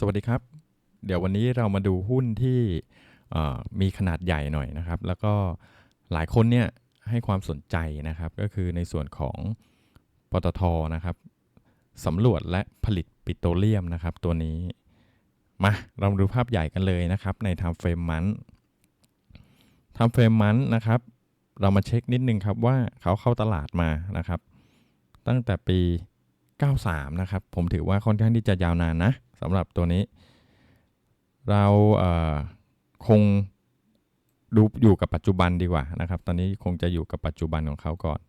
สวัสดีครับ เดี๋ยววันนี้เรามาดูหุ้นที่มีขนาดใหญ่หน่อยนะครับ แล้วก็หลายคนเนี่ยให้ความสนใจนะครับ ก็คือในส่วนของปตทนะครับสำรวจและผลิตปิโตรเลียมนะครับ ตัวนี้มาเรามาดูภาพใหญ่กันเลยนะครับ ใน time frame มัน time frame มันนะครับ เรามาเช็คนิดนึงครับว่าเขาเข้าตลาดมานะครับ ตั้งแต่ปี 93 นะครับ ผมถือว่าค่อนข้างที่จะยาวนานนะ สำหรับตัวนี้ เราเคงดูอยู่กับปัจจุบันดีกว่านะครับ ตอนนี้คงจะอยู่กับปัจจุบันของเขาก่อน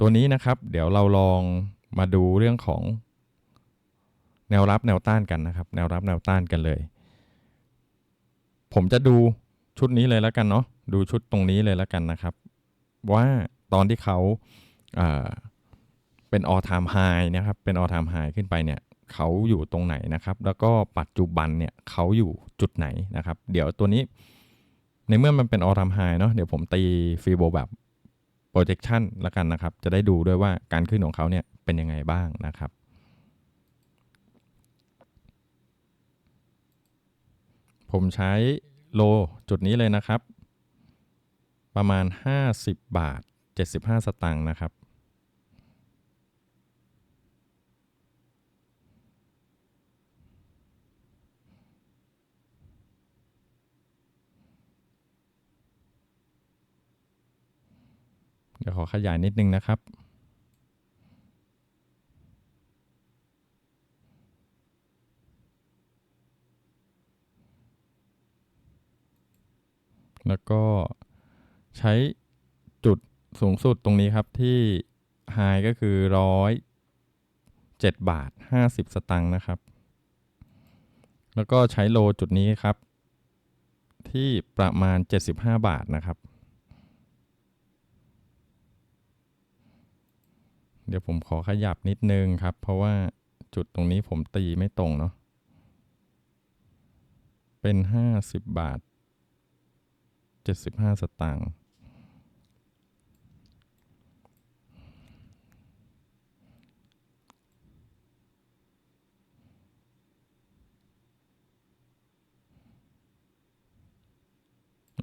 ตัวนี้นะครับเดี๋ยวเราลองมาดูเรื่องของแนวรับแนวต้านกันนะครับ แนวรับแนวต้านกันเลย ผมจะดูชุดนี้เลยแล้วกันเนาะดูชุดตรงนี้เลยแล้วกันนะครับ ว่าตอนที่เขาเป็น all time high นะครับเป็น all time high ขึ้นไปเนี่ย เขาอยู่ตรงไหนนะครับ แล้วก็ปัจจุบันเนี่ยเขาอยู่จุดไหนนะครับ เดี๋ยวตัวนี้ ในเมื่อมันเป็น all time high เนาะเดี๋ยวผมตีฟีโบแบบ projection ละกันนะครับ จะได้ดูด้วยว่าการขึ้นของเขาเนี่ยเป็นยังไงบ้างนะครับ ผมใช้โลจุดนี้เลยนะครับ ประมาณ 50 บาท 75 สตางค์นะครับ ขอขยายนิดนึงนะครับ แล้วก็ใช้จุดสูงสุดตรงนี้ครับที่ High ก็คือร้อยเจ็ดบาทห้าสิบสตังค์นะครับ แล้วก็ใช้โลจุดนี้ครับ ที่ประมาณ 75 บาทนะครับ เดี๋ยวผมขอขยับนิดนึงครับ เพราะว่าจุดตรงนี้ผมตีไม่ตรงเนาะ เป็น 50 บาท 75 สตางค์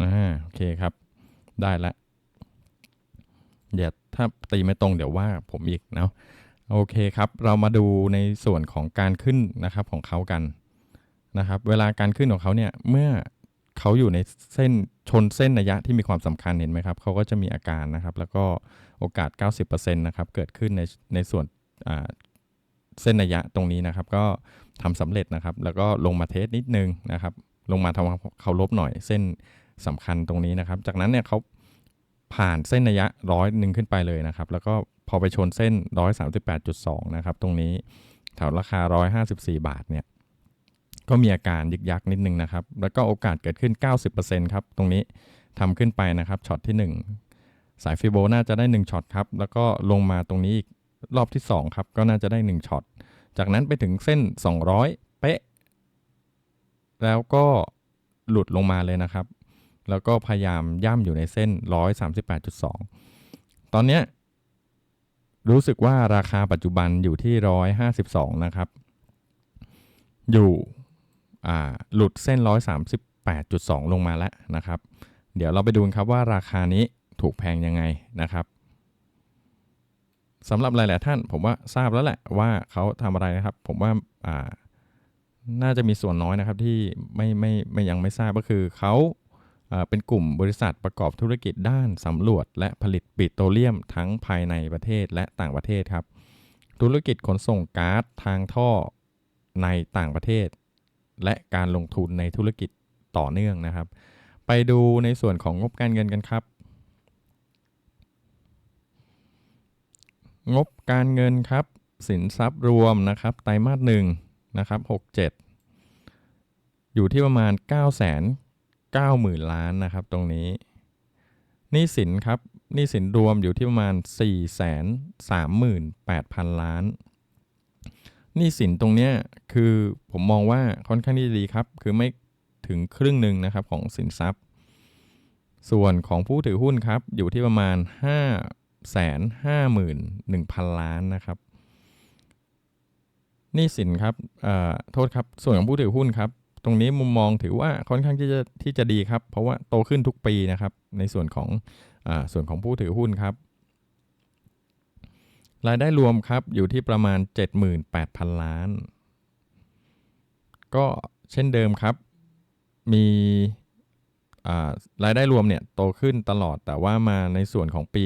อ่าโอเคครับ ได้ละเดี๋ยว ถ้าตีไม่ตรงเดี๋ยวว่าผมอีกเนาะโอเคครับ เรามาดูในส่วนของการขึ้นนะครับของเขากันนะครับ เวลาการขึ้นของเขาเนี่ยเมื่อเขาอยู่ในเส้นชนเส้นระยะที่มีความสำคัญเห็นไหมครับเขาก็จะมีอาการนะครับ แล้วก็โอกาส 90%นะครับเกิดขึ้นในในส่วนเส้นระยะตรงนี้นะครับ ก็ทำสำเร็จนะครับ แล้วก็ลงมาเทสนิดนึงนะครับ ลงมาทำเขาลบหน่อยเส้นสำคัญตรงนี้นะครับ จากนั้นเนี่ยเขา ผ่านเส้นระยะร้อยหนึ่งขึ้นไปเลยนะครับ แล้วก็พอไปชนเส้น 138.2 นะครับ ตรงนี้แถวราคา 154 บาทเนี่ยก็มีอาการยึกยักนิดนึงนะครับ แล้วก็โอกาสเกิดขึ้น 90%ครับ ตรงนี้ทำขึ้นไปนะครับช็อตที่ 1 สายฟิโบน่าจะได้ 1ช็อตครับ แล้วก็ลงมาตรงนี้อีกรอบที่ 2 ครับ ก็น่าจะได้ 1ช็อต จากนั้นไปถึงเส้น 200 เป๊ะ แล้วก็หลุดลงมาเลยนะครับ แล้วก็พยายามย่ำอยู่ในเส้น 138.2 ตอนเนี้ยรู้สึกว่าราคาปัจจุบันอยู่ที่ 152 นะครับ อยู่หลุดเส้น 138.2 ลงมาแล้วนะครับ เดี๋ยวเราไปดูนครับว่าราคานี้ถูกแพงยังไงนะครับสำหรับหลาย ๆ ท่าน ผมว่าทราบแล้วแหละว่าเขาทำอะไรนะครับ ผมว่าาน่าจะมีส่วนน้อยนะครับที่ไม่ไม่ไม่ยังไม่ทราบก็คือเขา เป็นกลุ่มบริษัทประกอบธุรกิจด้านสำรวจ และผลิตปิโตรเลียมทั้งภายในประเทศและต่างประเทศครับ ธุรกิจขนส่งก๊าซทางท่อในต่างประเทศ และการลงทุนในธุรกิจต่อเนื่องนะครับ ไปดูในส่วนของงบการเงินกันครับ งบการเงินครับ สินทรัพย์รวมนะครับไตรมาสหนึ่งนะครับ67 อยู่ที่ประมาณ9 9 0 0 0 0 ล้านนะครับตรงนี้หนี้สินครับหนี้สินรวมอยู่ที่ประมาณ 4 3 8 0 0 0 ล้านหนี้สินตรงเนี้ยคือผมมองว่าค่อนข้างที่ดีครับ คือไม่ถึงครึ่งหนึ่งนะครับของสินทรัพย์ ส่วนของผู้ถือหุ้นครับ อยู่ที่ประมาณ5แสนห้าหมื่นหนึ่งพันล้านนะครับหนี้สินครับโทษครับ ส่วนของผู้ถือหุ้นครับ ตรงนี้มุมมองถือว่าค่อนข้างที่จะที่จะดีครับ เพราะว่าโตขึ้นทุกปีนะครับ ในส่วนของอส่วนของผู้ถือหุ้นครับ รายได้รวมครับอยู่ที่ประมาณ 78,000 ล้าน ก็เช่นเดิมครับ มีรายได้รวมเนี่ยโตขึ้นตลอดแต่ว่ามาในส่วนของปี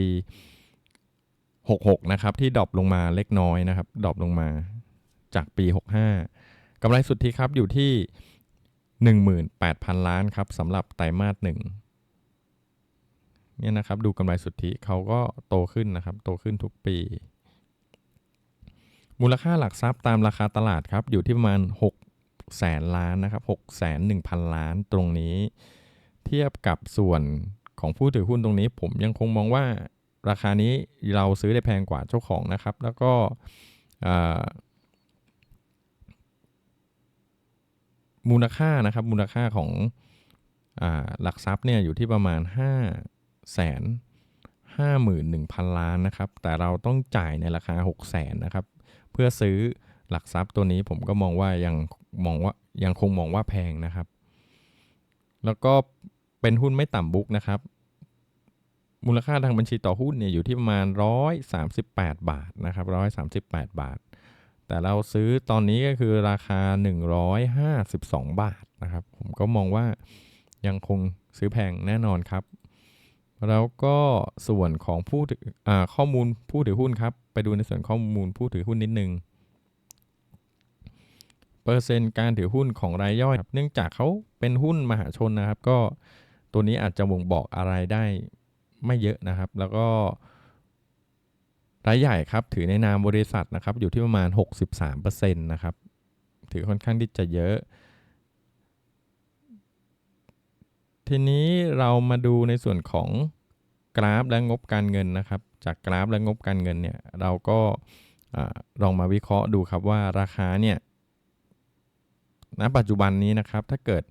66 นะครับ ที่ดรอปลงมาเล็กน้อยนะครับดรอปลงมาจากปี 65กำไรสุทธิครับอยู่ที่ 18,000 ล้านครับสำหรับไตรมาสหนึ่งเนี่ยนะครับดูกำไรสุทธิเขาก็โตขึ้นนะครับ โตขึ้นทุกปี มูลค่าหลักทรัพย์ตามราคาตลาดครับ อยู่ที่ประมาณ 6 แสนล้านนะครับ6แสน1,000 ล้านตรงนี้ เทียบกับส่วนของผู้ถือหุ้นตรงนี้ ผมยังคงมองว่าราคานี้เราซื้อได้แพงกว่าเจ้าของนะครับ แล้วก็ มูลค่านะครับมูลค่าของอหลักทรัพย์เนี่ยอยู่ที่ประมาณ5แสนห้าหมื่นหนึ่งพันล้านนะครับ แต่เราต้องจ่ายในราคา6 0แสนนะครับ เพื่อซื้อหลักทรัพย์ตัวนี้ผมก็มองว่ายังมองว่ายังคงมองว่าแพงนะครับ แล้วก็เป็นหุ้นไม่ต่ำบุ๊กนะครับ มูลค่าทางบัญชีต่อหุ้นเนี่ยอยู่ที่ประมาณ 138 บาทนะครับ 138 บาท แต่เราซื้อตอนนี้ก็คือราคา 152 บาทนะครับ ผมก็มองว่ายังคงซื้อแพงแน่นอนครับ แล้วก็ส่วนของผู้ถือข้อมูลผู้ถือหุ้นครับ ไปดูในส่วนข้อมูลผู้ถือหุ้นนิดนึงเปอร์เซ็นต์การถือหุ้นของรายย่อย เนื่องจากเขาเป็นหุ้นมหาชนนะครับ ก็ตัวนี้อาจจะบ่งบอกอะไรได้ไม่เยอะนะครับ แล้วก็ รายใหญ่ครับถือในนามบริษัทนะครับอยู่ที่ประมาณ 63%นะครับถือค่อนข้างที่จะเยอะ ทีนี้เรามาดูในส่วนของกราฟและงบการเงินนะครับ จากกราฟและงบการเงินเนี่ยเราก็ลองมาวิเคราะห์ดูครับว่าราคาเนี่ยณปัจจุบันนี้นะครับถ้าเกิด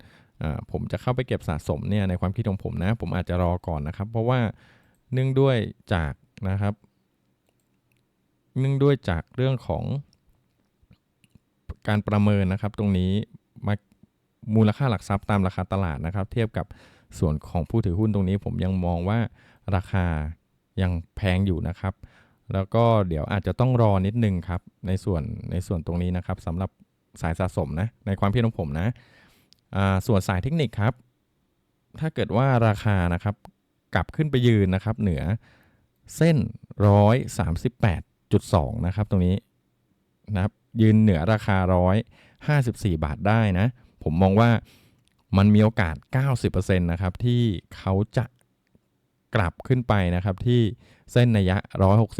ผมจะเข้าไปเก็บสะสมเนี่ยในความคิดของผมนะ ผมอาจจะรอก่อนนะครับ เพราะว่าเนื่องด้วยจากนะครับ เนื่องด้วยจากเรื่องของการประเมินนะครับ ตรงนี้มามูลค่าหลักทรัพย์ตามราคาตลาดนะครับ เทียบกับส่วนของผู้ถือหุ้นตรงนี้ ผมยังมองว่าราคายังแพงอยู่นะครับ แล้วก็เดี๋ยวอาจจะต้องรอนิดนึงครับ ในส่วนในส่วนตรงนี้นะครับสำหรับสายสะสมนะในความคิดของผมนะส่วนสายเทคนิคครับ ถ้าเกิดว่าราคานะครับกลับขึ้นไปยืนนะครับ เหนือเส้น 138.2นะครับ ตรงนี้นะครับยืนเหนือราคา 154 บาทได้นะ ผมมองว่ามันมีโอกาส 90%นะครับ ที่เขาจะกลับขึ้นไปนะครับที่เส้นนัยยะ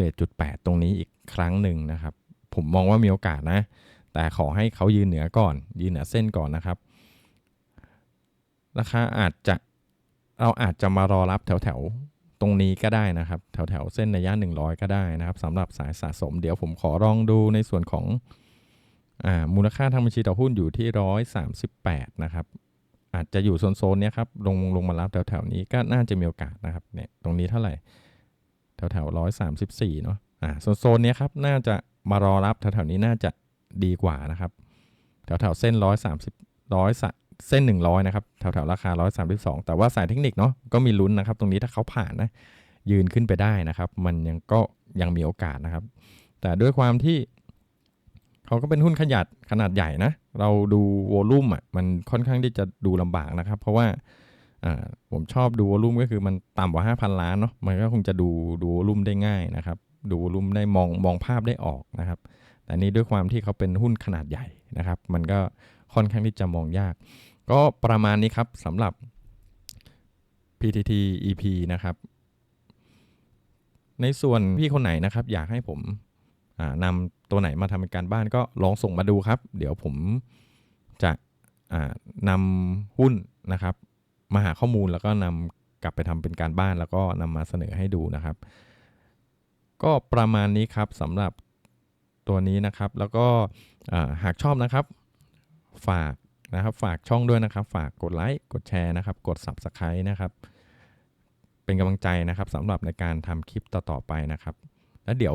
161.8 ตรงนี้อีกครั้งหนึ่งนะครับ ผมมองว่ามีโอกาสนะ แต่ขอให้เขายืนเหนือก่อน ยืนเหนือเส้นก่อนนะครับ ราคาอาจจะเราอาจจะมารอรับแถวแถว ตรงนี้ก็ได้นะครับ แถวแถวเส้นในย่าน100 ก็ได้นะครับสำหรับสายสะสม เดี๋ยวผมขอลองดูในส่วนของอมูลค่าทางบัญชีต่อหุ้นอยู่ที่ 138 นะครับ อาจจะอยู่โซนๆนี้ครับลงลงมารับแถวแถวนี้ก็น่าจะมีโอกาสนะครับเนี่ยตรงนี้เท่าไหร่ แถวแถว134เนาะอ่าโซนๆนี้ครับน่าจะมารอรับแถวแถวนี้น่าจะดีกว่านะครับ แถวแถวเส้น130 100 เส้น 100 นะครับ แถวๆ ราคา 132 แต่ว่าสายเทคนิคเนาะก็มีลุ้นนะครับ ตรงนี้ถ้าเขาผ่านนะยืนขึ้นไปได้นะครับ มันยังก็ยังมีโอกาสนะครับ แต่ด้วยความที่เขาก็เป็นหุ้นขยัดขนาดใหญ่นะ เราดูโวลุ่มอะมันค่อนข้างที่จะดูลำบากนะครับ เพราะว่าผมชอบดูโวลุ่มก็คือมันต่ำกว่า 5,000 ล้านเนาะมันก็คงจะดูดูโวลุ่มได้ง่ายนะครับ ดูโวลุ่มได้มองมองภาพได้ออกนะครับ แต่นี้ด้วยความที่เขาเป็นหุ้นขนาดใหญ่นะครับ มันก็ ค่อนข้างที่จะมองยาก ก็ประมาณนี้ครับสำหรับ PTT EP นะครับ ในส่วนพี่คนไหนนะครับ อยากให้ผมนำตัวไหนมาทำเป็นการบ้านก็ลองส่งมาดูครับ เดี๋ยวผมจะนำหุ้นนะครับ มาหาข้อมูลแล้วก็นำกลับไปทำเป็นการบ้านแล้วก็นำมาเสนอให้ดูนะครับ ก็ประมาณนี้ครับสำหรับตัวนี้นะครับ แล้วก็หากชอบนะครับ ฝากนะครับ ฝากช่องด้วยนะครับ ฝากกดไลค์กดแชร์นะครับ กด Subscribe นะครับ เป็นกำลังใจนะครับสำหรับในการทำคลิปต่อๆไปนะครับ แล้วเดี๋ยว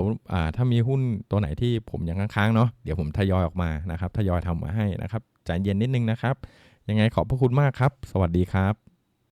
ถ้ามีหุ้นตัวไหนที่ผมยังค้างๆเนาะเดี๋ยวผมทยอยออกมานะครับ ทยอยทำมาให้นะครับใจเย็นนิดนึงนะครับ ยังไงขอบพระคุณมากครับ สวัสดีครับ